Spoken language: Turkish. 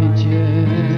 night.